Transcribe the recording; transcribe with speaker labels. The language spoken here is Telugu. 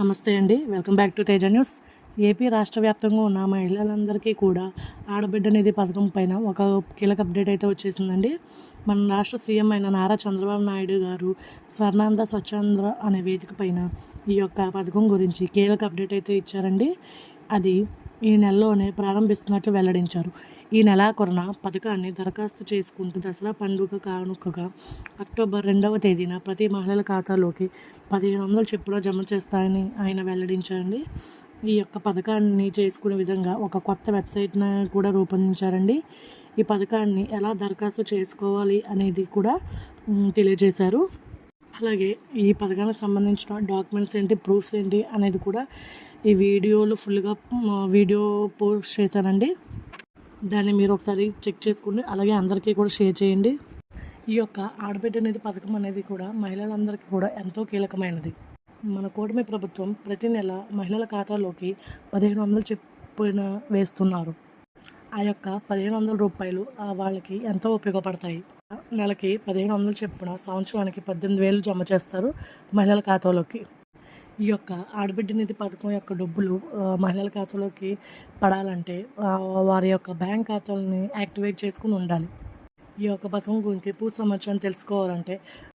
Speaker 1: నమస్తే అండి. Welcome back to Teja news. AP రాష్ట్ర వ్యాప్తంగా ఉన్న మహిళలందరికీ కూడా ఆడబిడ్డ నిధి పథకం పైన ఒక కీలక అప్డేట్ అయితే వచ్చేసిందండి. మన రాష్ట్ర సీఎం అయిన నారా చంద్రబాబు నాయుడు గారు స్వర్ణాంధ్ర స్వచ్ఛాంధ్ర అనే వేదిక పైన ఈ యొక్క పథకం గురించి కీలక అప్డేట్ అయితే ఇచ్చారండి. అది ఈ నెలలోనే ప్రారంభిస్తున్నట్లు వెల్లడించారు. ఈ నెలాఖరున పథకాన్ని దరఖాస్తు చేసుకుంటూ దసరా పండుగ కానుకగా అక్టోబర్ రెండవ తేదీన ప్రతి మహిళల ఖాతాలోకి పదిహేను వందల చెప్పున జమ చేస్తాయని ఆయన వెల్లడించారండి. ఈ యొక్క పథకాన్ని చేసుకునే విధంగా ఒక కొత్త వెబ్సైట్ను కూడా రూపొందించారండి. ఈ పథకాన్ని ఎలా దరఖాస్తు చేసుకోవాలి అనేది కూడా తెలియజేశారు. అలాగే ఈ పథకానికి సంబంధించిన డాక్యుమెంట్స్ ఏంటి ప్రూఫ్స్ ఏంటి అనేది కూడా ఈ వీడియోలు ఫుల్గా వీడియో పోస్ట్ చేశానండి దాన్ని మీరు ఒకసారి చెక్ చేసుకోండి. అలాగే అందరికీ కూడా షేర్ చేయండి. ఈ యొక్క ఆడబిడ్డ అనేది పథకం అనేది కూడా మహిళలందరికీ కూడా ఎంతో కీలకమైనది. మన కూటమి ప్రభుత్వం ప్రతి నెల మహిళల ఖాతాలోకి పదిహేను వందలు చెప్పున వేస్తున్నారు. ఆ యొక్క పదిహేను వందల రూపాయలు వాళ్ళకి ఎంతో ఉపయోగపడతాయి. నెలకి పదిహేను వందలు చెప్పున సంవత్సరానికి పద్దెనిమిది వేలు జమ చేస్తారు మహిళల ఖాతాలోకి. ఈ యొక్క ఆడబిడ్డ నిధి పథకం యొక్క డబ్బులు మహిళల ఖాతాలోకి పడాలంటే వారి యొక్క బ్యాంక్ ఖాతాలని యాక్టివేట్ చేసుకుని ఉండాలి. ఈ యొక్క పథకం గురించి పూర్తి సమాచారం తెలుసుకోవాలంటే